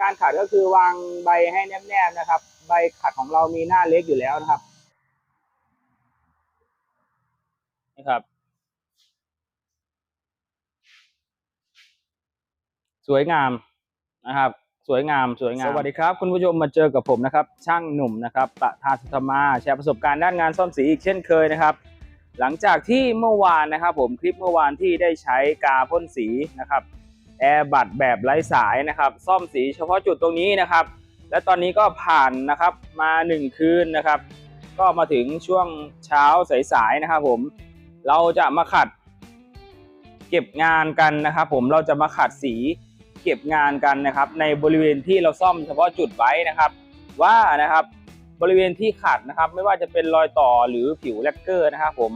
การขัดก็คือวางใบให้แนบๆนะครับ ใบขัดของเรามีหน้าเล็กอยู่แล้วนะครับนะครับ สวยงามนะครับ สวยงามสวยงาม สวัสดีครับ คุณผู้ชมมาเจอกับผมนะครับ ช่างหนุ่มนะครับประธานสุธรรมาแชร์ประสบการณ์ด้านงานซ่อมสีอีกเช่นเคยนะครับ หลังจากที่เมื่อวานนะครับ ผมคลิปเมื่อวานที่ได้ใช้กาพ่นสีนะครับ แอร์บัตแบบไร้สายนะครับ ซ่อมสีเฉพาะจุดตรงนี้นะครับ และตอนนี้ก็ผ่านนะครับมา 1 คืนนะครับ ก็มาถึงช่วงเช้าสายๆนะครับ ผมเราจะมาขัด เก็บงานกันนะครับ ผมเราจะมาขัดสีเก็บงานกันนะครับ ในบริเวณที่เราซ่อมเฉพาะจุดไว้นะครับ ว่านะครับบริเวณที่ขัดนะครับ ไม่ว่าจะเป็นรอยต่อหรือผิวแลกเกอร์นะครับ ผม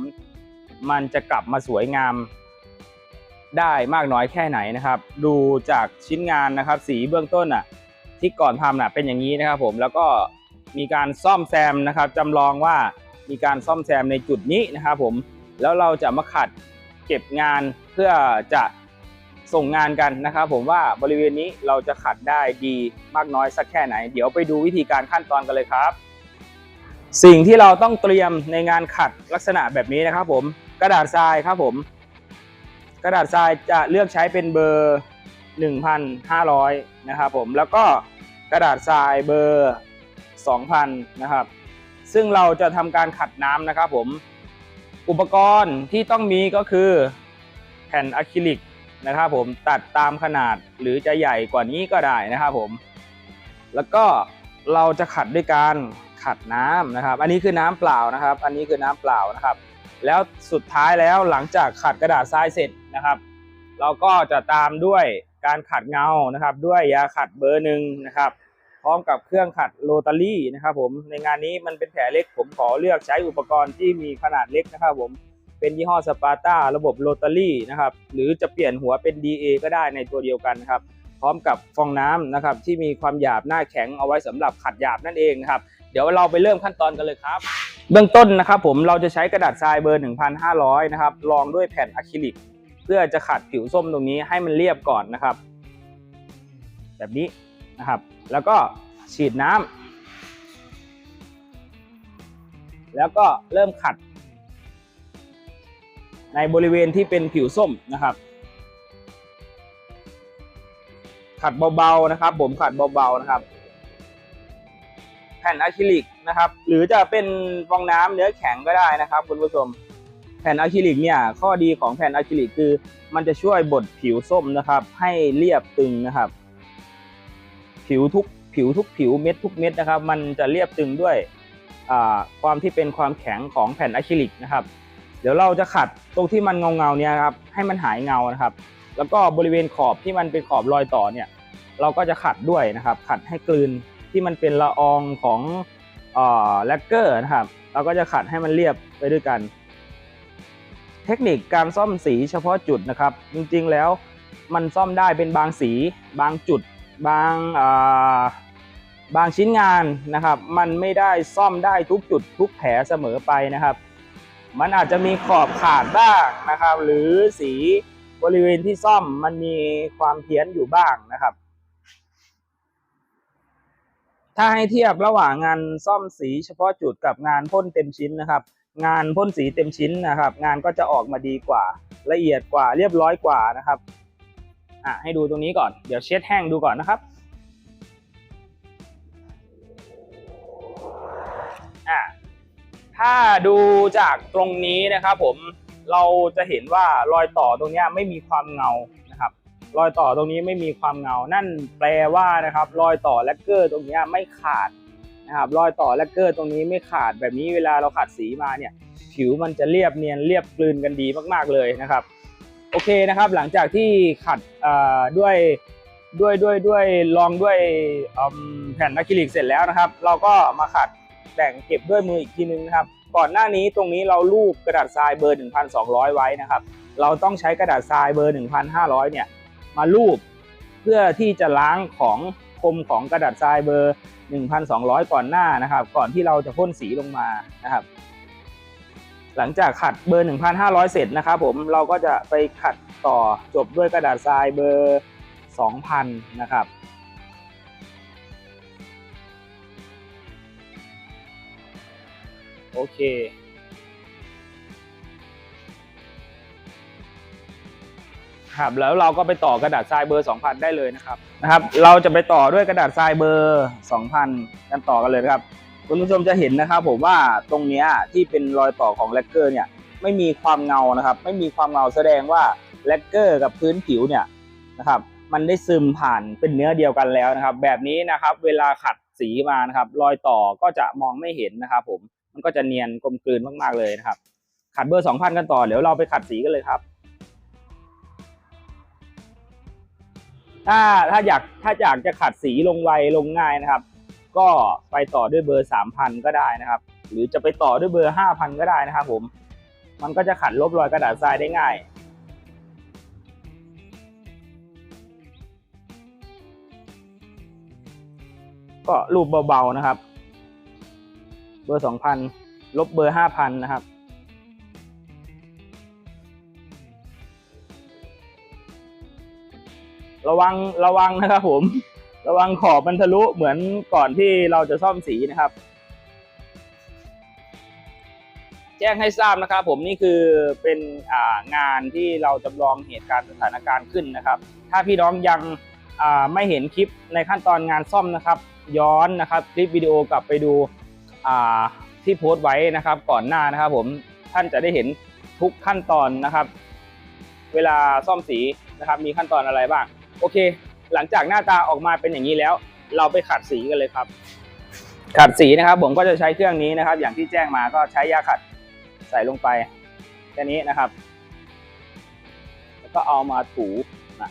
มันจะกลับมาสวยงาม ได้มากน้อยแค่ไหนนะครับ ดูจากชิ้นงานนะครับ สีเบื้องต้นอะที่ก่อนทำน่ะเป็นอย่างนี้นะครับผมแล้วก็มีการซ่อมแซมนะครับจำลองว่ามีการซ่อมแซมในจุดนี้นะครับผมแล้วเราจะมาขัดเก็บงานเพื่อจะส่งงานกันนะครับ ผมว่าบริเวณนี้เราจะขัดได้ดีมากน้อยสักแค่ไหน เดี๋ยวไปดูวิธีการขั้นตอนกันเลยครับ สิ่งที่เราต้องเตรียมในงานขัดลักษณะแบบนี้นะครับ ผมกระดาษทรายครับผม กระดาษทรายจะเลือกใช้เป็นเบอร์ 1,500 นะครับผมแล้วก็กระดาษทรายเบอร์ 2,000 นะครับ ซึ่งเราจะทำการขัดน้ำนะครับผมอุปกรณ์ที่ต้องมีก็คือแผ่นอะคริลิกนะครับผมตัดตามขนาดหรือจะใหญ่กว่านี้ก็ได้นะครับผม แล้วก็เราจะขัดด้วยการขัดน้ำนะครับ อันนี้คือน้ำเปล่านะครับ อันนี้คือน้ำเปล่านะครับ แล้วสุดท้ายแล้วหลังจากขัดกระดาษทรายเสร็จ นะครับ เราก็จะตามด้วยการขัดเงานะครับ ด้วยยาขัดเบอร์หนึ่งนะครับ พร้อมกับเครื่องขัดโรตารี่นะครับ ผมในงานนี้มันเป็นแผลเล็กผมขอเลือกใช้อุปกรณ์ที่มีขนาดเล็กนะครับ ผมเป็นยี่ห้อสปาร์ตาระบบโรตารี่นะครับ หรือจะเปลี่ยนหัวเป็น DA ก็ได้ในตัวเดียวกันนะครับ พร้อมกับฟองน้ำนะครับ ที่มีความหยาบหน้าแข็งเอาไว้สำหรับขัดหยาบนั่นเองนะครับ เดี๋ยวเราไปเริ่มขั้นตอนกันเลยครับ เบื้องต้นนะครับ ผมเราจะใช้กระดาษทรายเบอร์ 1,500 นะครับรองด้วยแผ่นอะคริลิก พื่อจะขัดผิวส้มตรงนี้ให้มันเรียบก่อนนะครับ แบบนี้นะครับ แล้วก็ฉีดน้ำแล้วก็เริ่มขัด ในบริเวณที่เป็นผิวส้มนะครับ ขัดเบาๆนะครับ ผมขัดเบาๆนะครับ แผ่นอะคริลิกนะครับ หรือจะเป็นฟองน้ำเนื้อแข็งก็ได้นะครับคุณผู้ชม แผ่นอะคริลิกเนี่ยข้อดีของแผ่นอะคริลิกคือ มันจะช่วยบดผิวส้มนะครับ ให้เรียบตึงนะครับ ผิวทุกผิวทุกผิวเม็ดทุกเม็ดนะครับ มันจะเรียบตึงด้วยความที่เป็นความแข็งของแผ่นอะคริลิกนะครับ เดี๋ยวเราจะขัดตรงที่มันเงาเงาเนี่ยครับให้มันหายเงานะครับ แล้วก็บริเวณขอบที่มันเป็นขอบรอยต่อเนี่ย เราก็จะขัดด้วยนะครับ ขัดให้กลืนที่มันเป็นละอองของเอ่อแลกเกอร์นะครับ เราก็จะขัดให้มันเรียบไปด้วยกัน เทคนิคการซ่อมสีเฉพาะจุดนะครับ จริงๆแล้วมันซ่อมได้เป็นบางสีบางจุดบางาบางชิ้นงานนะครับ มันไม่ได้ซ่อมได้ทุกจุดทุกแผลเสมอไปนะครับ มันอาจจะมีขอบขาดบ้างนะครับ หรือสีบริเวณที่ซ่อมมันมีความเพี้ยนอยู่บ้างนะครับ ถ้าให้เทียบระหว่างงานซ่อมสีเฉพาะจุดกับงานพ่นเต็มชิ้นนะครับ งานพ่นสีเต็มชิ้นนะครับ งานก็จะออกมาดีกว่าละเอียดกว่าเรียบร้อยกว่านะครับอะให้ดูตรงนี้ก่อนเดี๋ยวเช็ดแห้งดูก่อนนะครับอะถ้าดูจากตรงนี้นะครับ ผมเราจะเห็นว่ารอยต่อตรงนี้ไม่มีความเงานะครับรอยต่อตรงนี้ไม่มีความเงา นั่นแปลว่านะครับ รอยต่อแลกเกอร์ตรงนี้ไม่ขาด นะครับรอยต่อแลกเกอร์ตรงนี้ไม่ขาดแบบนี้เวลาเราขัดสีมาเนี่ย ผิวมันจะเรียบเนียนเรียบกลืนกันดีมากๆเลยนะครับ โอเคนะครับ หลังจากที่ขัดด้วยด้วยด้วยด้วยลองด้วยแผ่นอะคริลิกเสร็จแล้วนะครับ เราก็มาขัดแต่งเก็บด้วยมืออีกทีนึงนะครับ ก่อนหน้านี้ตรงนี้เราลูบกระดาษทรายเบอร์ 1,200 ไว้นะครับ เราต้องใช้กระดาษทรายเบอร์ 1,500 เนี่ยมาลูบเพื่อที่จะล้างของ คมของกระดาษทรายเบอร์ 1200 ก่อนหน้านะครับ ก่อนที่เราจะพ่นสีลงมานะครับ หลังจากขัดเบอร์ 1500 เสร็จนะครับผมเราก็จะไปขัดต่อจบด้วยกระดาษทรายเบอร์ 2000 นะครับโอเค ครับแล้วเราก็ไปต่อกระดาษทรายเบอร์ 2,000 ได้เลยนะครับนะครับเราจะไปต่อด้วยกระดาษทรายเบอร์ 2,000 กันต่อกันเลยนะครับคุณผู้ชมจะเห็นนะครับผมว่าตรงนี้ที่เป็นรอยต่อของแลกเกอร์เนี่ยไม่มีความเงานะครับ ไม่มีความเงาแสดงว่าแลกเกอร์กับพื้นผิวเนี่ยนะครับมันได้ซึมผ่านเป็นเนื้อเดียวกันแล้วนะครับ แบบนี้นะครับเวลาขัดสีมานะครับ รอยต่อก็จะมองไม่เห็นนะครับผมมันก็จะเนียนกลมกลืนมากๆเลยนะครับ ขัดเบอร์ 2,000 กันต่อเดี๋ยวเราไปขัดสีกันเลยครับ ถ้าถ้าอยากถ้าอยากจะขัดสีลงไวลงง่ายนะครับ ก็ไปต่อด้วยเบอร์ 3,000 ก็ได้นะครับ หรือจะไปต่อด้วยเบอร์ 5,000 ก็ได้นะครับผม มันก็จะขัดลบรอยกระดาษทรายได้ง่ายก็รูปเบาๆนะครับ เบอร์ 2,000 ลบเบอร์ 5,000 นะครับ ระวังระวังนะครับผม ระวังขอบมันทะลุเหมือนก่อนที่เราจะซ่อมสีนะครับ แจ้งให้ทราบนะครับ ผมนี่คือเป็นงานที่เราจำลองเหตุการณ์สถานการณ์ขึ้นนะครับ ถ้าพี่น้องยังไม่เห็นคลิปในขั้นตอนงานซ่อมนะครับ ย้อนนะครับคลิปวิดีโอกลับไปดูที่โพสต์ไว้นะครับ ก่อนหน้านะครับ ผมท่านจะได้เห็นทุกขั้นตอนนะครับ เวลาซ่อมสีนะครับ มีขั้นตอนอะไรบ้าง โอเค หลังจากหน้าตาออกมาเป็นอย่างนี้แล้ว เราไปขัดสีกันเลยครับ ขัดสีนะครับ ผมก็จะใช้เครื่องนี้นะครับ อย่างที่แจ้งมาก็ใช้ยาขัดใส่ลงไปแค่นี้นะครับ แล้วก็เอามาถูนะ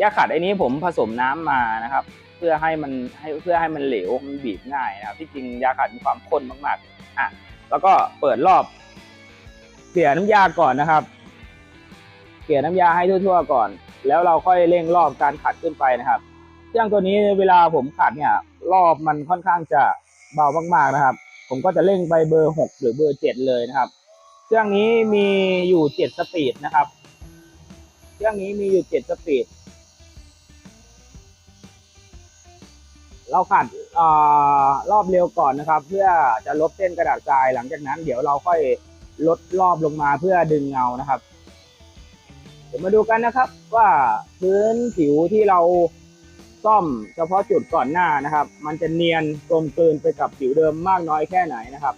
ยาขัดไอ้นี้ผมผสมน้ำมานะครับ เพื่อให้มันให้เพื่อให้มันเหลวมันบีบง่ายนะครับ ที่จริงยาขัดมีความข้นมากๆอะแล้วก็เปิดรอบเกลี่ยน้ำยาก่อนนะครับ เกลี่ยน้ำยาให้ทั่วๆก่อน แล้วเราค่อยเร่งรอบการขัดขึ้นไปนะครับเครื่องตัวนี้เวลาผมขัดเนี่ย รอบมันค่อนข้างจะเบามากๆนะครับ ผมก็จะเร่งไปเบอร์หกหรือเบอร์เจ็ดเลยนะครับ เครื่องนี้มีอยู่เจ็ดสปีดนะครับ เครื่องนี้มีอยู่เจ็ดสปีด เราขัดอรอบเร็วก่อนนะครับ เพื่อจะลบเส้นกระดาษทราย หลังจากนั้นเดี๋ยวเราค่อยลดรอบลงมาเพื่อดึงเงานะครับ เดี๋ยวมาดูกันนะครับ ว่าพื้นผิวที่เราซ่อมเฉพาะจุดก่อนหน้านะครับ มันจะเนียนกลมกลืนไปกับผิวเดิมมากน้อยแค่ไหนนะครับ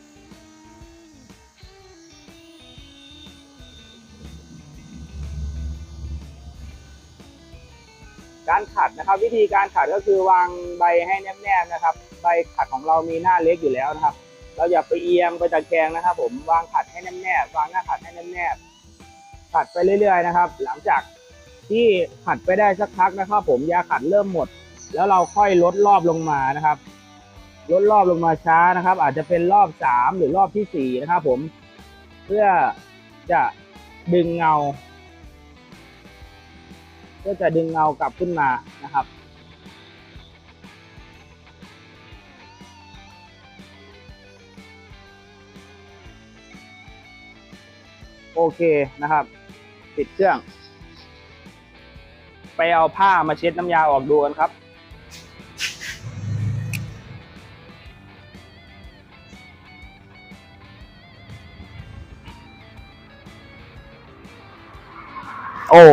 การขัดนะครับ วิธีการขัดก็คือวางใบให้แนบๆนะครับ ใบขัดของเรามีหน้าเล็กอยู่แล้วนะครับ เราอย่าไปเอียงไปตะแคงนะครับ ผมวางขัดให้แนบๆวางหน้าขัดให้แนบๆ ขัดไปเรื่อยๆนะครับ หลังจากที่ขัดไปได้สักพักนะครับ ผมยาขัดเริ่มหมด แล้วเราค่อยลดรอบลงมานะครับ ลดรอบลงมาช้านะครับ อาจจะเป็นรอบสามหรือรอบที่สี่นะครับ ผมเพื่อจะดึงเงาเพื่อจะดึงเงากลับขึ้นมานะครับโอเคนะครับ ปิดเครื่อง ไปเอาผ้ามาเช็ดน้ำยาออกดูกันครับ โอ้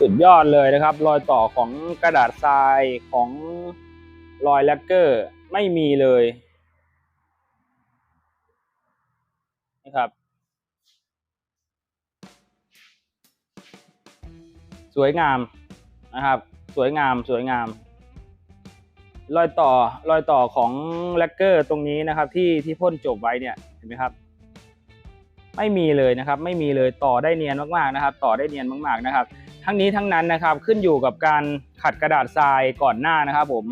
สุดยอดเลยนะครับ รอยต่อของกระดาษทรายของรอยแลกเกอร์ไม่มีเลยนะครับ สวยงามนะครับ สวยงามสวยงาม รอยต่อรอยต่อของแลกเกอร์ตรงนี้นะครับ ที่ที่พ่นจบไว้เนี่ยเห็นไหมครับ ไม่มีเลยนะครับ ไม่มีเลยต่อได้เนียนมากๆนะครับ ต่อได้เนียนมากๆนะครับ ทั้งนี้ทั้งนั้นนะครับขึ้นอยู่กับการขัดกระดาษทรายก่อนหน้านะครับ ผม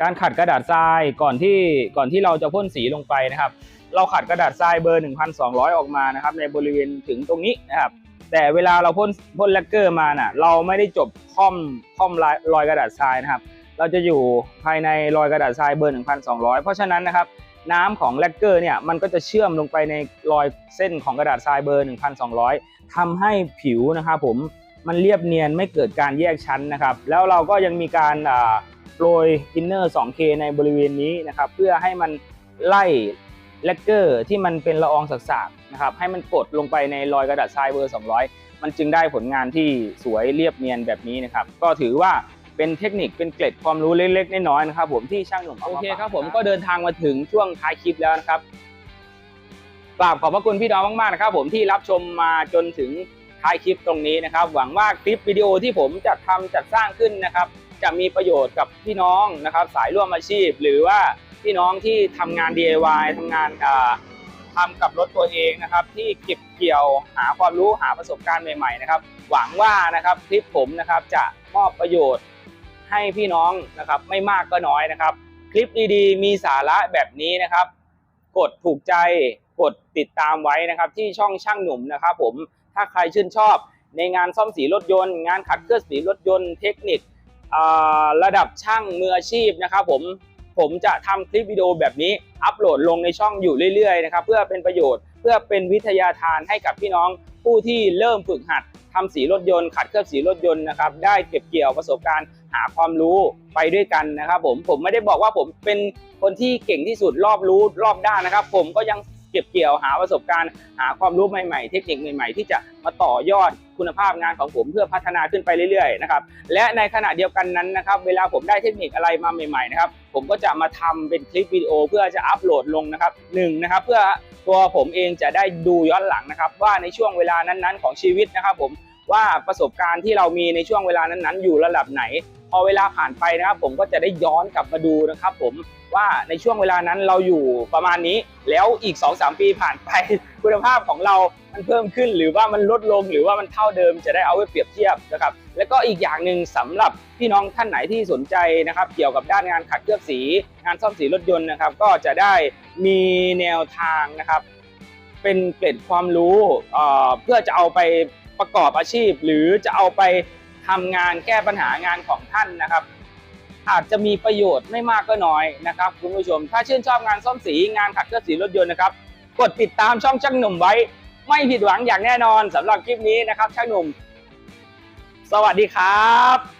การขัดกระดาษทรายก่อนที่ก่อนที่เราจะพ่นสีลงไปนะครับเราขัดกระดาษทรายเบอร์ 1,200 ออกมานะครับ ในบริเวณถึงตรงนี้นะครับ แต่เวลาเราพ่นพ่นแลกเกอร์มาน่ะ เราไม่ได้จบค่อมค่อมรอยรอยกระดาษทรายนะครับ เราจะอยู่ภายในรอยกระดาษทรายเบอร์ 1,200 เพราะฉะนั้นนะครับน้ำของแลกเกอร์เนี่ยมันก็จะเชื่อมลงไปในรอยเส้นของกระดาษทรายเบอร์ 1,200ทำให้ผิวนะครับผมมันเรียบเนียนไม่เกิดการแยกชั้นนะครับ แล้วเราก็ยังมีการโปรยทินเนอร์ 2K ในบริเวณนี้นะครับ เพื่อให้มันไล่ แลกเกอร์ที่มันเป็นละอองสักๆนะครับให้มันกดลงไปในรอยกระดาษทรายเบอร์ 200 มันจึงได้ผลงานที่สวยเรียบเนียนแบบนี้นะครับก็ถือว่าเป็นเทคนิคเป็นเกร็ดความรู้เล็กๆน้อยๆนะครับ ผมที่ช่างหนุ่มโอเคครับผมก็เดินทางมาถึงช่วงท้ายคลิปแล้วนะครับกราบขอบพระคุณพี่น้องมากๆนะครับผมที่รับชมมาจนถึงท้ายคลิปตรงนี้นะครับ หวังว่าคลิปวิดีโอที่ผมจัดทำจัดสร้างขึ้นนะครับ จะมีประโยชน์กับพี่น้องนะครับ สายร่วมอาชีพหรือว่า พี่น้องที่ทำงาน DIY ทำงานอ่าทำกับรถตัวเองนะครับ ที่เก็บเกี่ยวหาความรู้หาประสบการณ์ใหม่ๆนะครับ หวังว่านะครับคลิปผมนะครับจะมอบประโยชน์ให้พี่น้องนะครับไม่มากก็น้อยนะครับ คลิปดีๆ มีสาระแบบนี้นะครับ กดถูกใจกดติดตามไว้นะครับ ที่ช่องช่างหนุ่มนะครับ ผมถ้าใครชื่นชอบในงานซ่อมสีรถยนต์ งานขัดเคลือบสีรถยนต์เทคนิคระดับช่างมืออาชีพนะครับ ผม ผมจะทำคลิปวิดีโอแบบนี้ อัปโหลดลงในช่องอยู่เรื่อยๆนะครับเพื่อเป็นประโยชน์เพื่อเป็นวิทยาทานให้กับพี่น้องผู้ที่เริ่มฝึกหัดทำสีรถยนต์ขัดเคลือบสีรถยนต์นะครับได้เก็บเกี่ยวประสบการณ์หาความรู้ไปด้วยกันนะครับผมผมไม่ได้บอกว่าผมเป็นคนที่เก่งที่สุดรอบรู้รอบด้านนะครับ ผมก็ยัง เก็บเกี่ยวหาประสบการณ์ หาความรู้ใหม่ๆ เทคนิคใหม่ๆ ที่จะมาต่อยอดคุณภาพงานของผมเพื่อพัฒนาขึ้นไปเรื่อยๆนะครับและในขณะเดียวกันนั้นนะครับเวลาผมได้เทคนิคอะไรมาใหม่ๆนะครับผมก็จะมาทำเป็นคลิปวิดีโอเพื่อจะอัปโหลดลงนะครับหนึ่งนะครับเพื่อตัวผมเองจะได้ดูย้อนหลังนะครับว่าในช่วงเวลานั้นๆ ของชีวิตนะครับผม ว่าประสบการณ์ที่เรามีในช่วงเวลานั้นๆ อยู่ระดับไหน พอเวลาผ่านไปนะครับ ผมก็จะได้ย้อนกลับมาดูนะครับ ผมว่าในช่วงเวลานั้นเราอยู่ประมาณนี้ แล้วอีก 2-3 ปีผ่านไปคุณภาพของเรา มันเพิ่มขึ้นหรือว่ามันลดลงหรือว่ามันเท่าเดิมจะได้เอาไว้เปรียบเทียบนะครับ แล้วก็อีกอย่างหนึ่งสำหรับพี่น้องท่านไหนที่สนใจนะครับ เกี่ยวกับด้านงานขัดเคลือบสี งานซ่อมสีรถยนต์นะครับ ก็จะได้มีแนวทางนะครับ เป็นเกร็ดความรู้เพื่อจะเอาไป ประกอบอาชีพ หรือจะเอาไปทำงานแก้ปัญหางานของท่านนะครับ อาจจะมีประโยชน์ไม่มากก็น้อยนะครับคุณผู้ชม ถ้าชื่นชอบงานซ่อมสีงานขัดเคลือสีรถยนต์นะครับกดติดตามช่องช่างหนุ่มไว้ ไม่ผิดหวังอย่างแน่นอนสำหรับคลิปนี้นะครับช่างหนุ่ม สวัสดีครับ